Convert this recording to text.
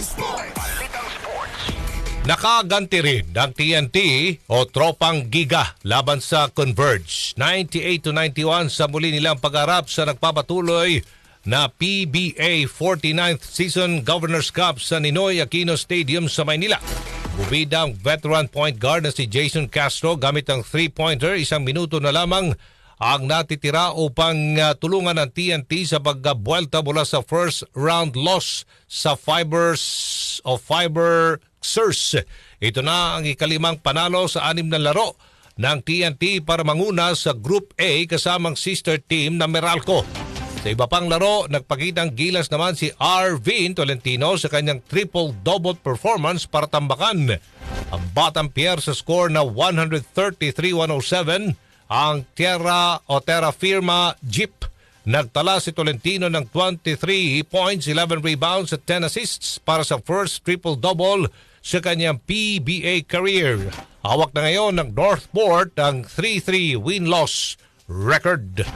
Sports. Balitang Sports. Nakaganti rin ang TNT o Tropang Giga laban sa Converge. 98 to 91 sa muli nilang pag-arap sa nagpapatuloy na PBA 49th Season Governor's Cup sa Ninoy Aquino Stadium sa Maynila. Bubida ang veteran point guard na si Jason Castro gamit ang three-pointer isang minuto na lamang ang natitira upang uh, tulungan ng TNT sa pagkabuelta mula sa first round loss sa Fibers of Fiber Xers. Ito na ang ikalimang panalo sa anim na laro ng TNT para manguna sa Group A kasamang sister team na Meralco. Sa iba pang laro, nagpakitang gilas naman si Arvin Tolentino sa kanyang triple-double performance para tambakan. Ang Batang Pierre sa score na 133-107 ang Tierra o Terra Firma Jeep. Nagtala si Tolentino ng 23 points, 11 rebounds at 10 assists para sa first triple-double sa kanyang PBA career. Hawak na ngayon ng Northport ang 3-3 win-loss record.